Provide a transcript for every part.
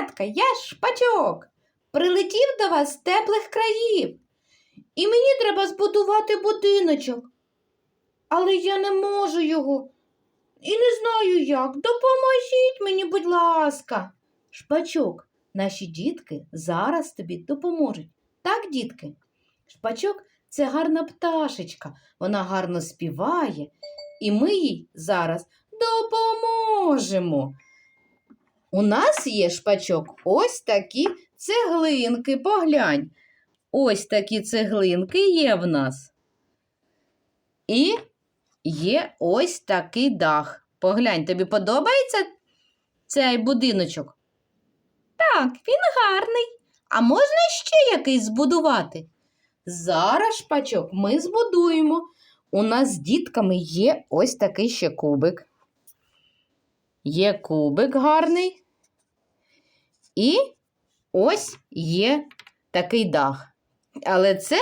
Малятка, я шпачок. Прилетів до вас з теплих країв. І мені треба збудувати будиночок. Але я не можу його. І не знаю як. Допоможіть мені, будь ласка. Шпачок, наші дітки зараз тобі допоможуть. Так, дітки? Шпачок це гарна пташечка. Вона гарно співає, і ми їй зараз допоможемо. У нас є шпачок ось такі цеглинки. Поглянь. Ось такі цеглинки є в нас. І є ось такий дах. Поглянь, тобі подобається цей будиночок? Так, він гарний. А можна ще якийсь збудувати? Зараз шпачок ми збудуємо. У нас з дітками є ось такий ще кубик. Є кубик гарний. І ось є такий дах. Але це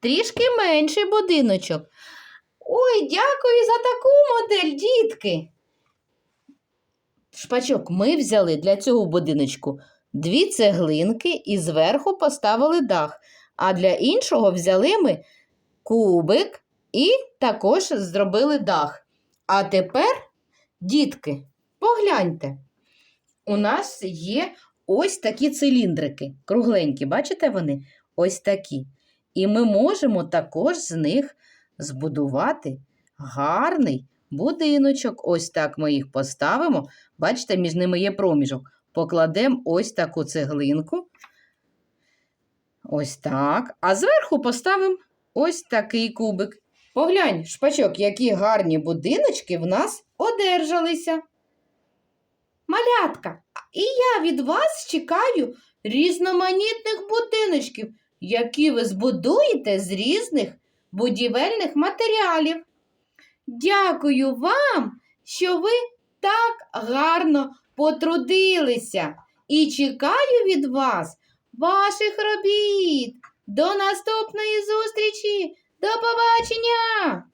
трішки менший будиночок. Ой, дякую за таку модель, дітки. Шпачок, ми взяли для цього будиночку дві цеглинки і зверху поставили дах. А для іншого взяли ми кубик і також зробили дах. А тепер, дітки, погляньте, у нас є ось такі циліндрики, кругленькі, бачите вони? Ось такі. І ми можемо також з них збудувати гарний будиночок. Ось так ми їх поставимо. Бачите, між ними є проміжок. Покладемо ось таку цеглинку. Ось так. А зверху поставимо ось такий кубик. Поглянь, шпачок, які гарні будиночки в нас одержалися. Малятка, і я від вас чекаю різноманітних будиночків, які ви збудуєте з різних будівельних матеріалів. Дякую вам, що ви так гарно потрудилися і чекаю від вас ваших робіт. До наступної зустрічі. До побачення!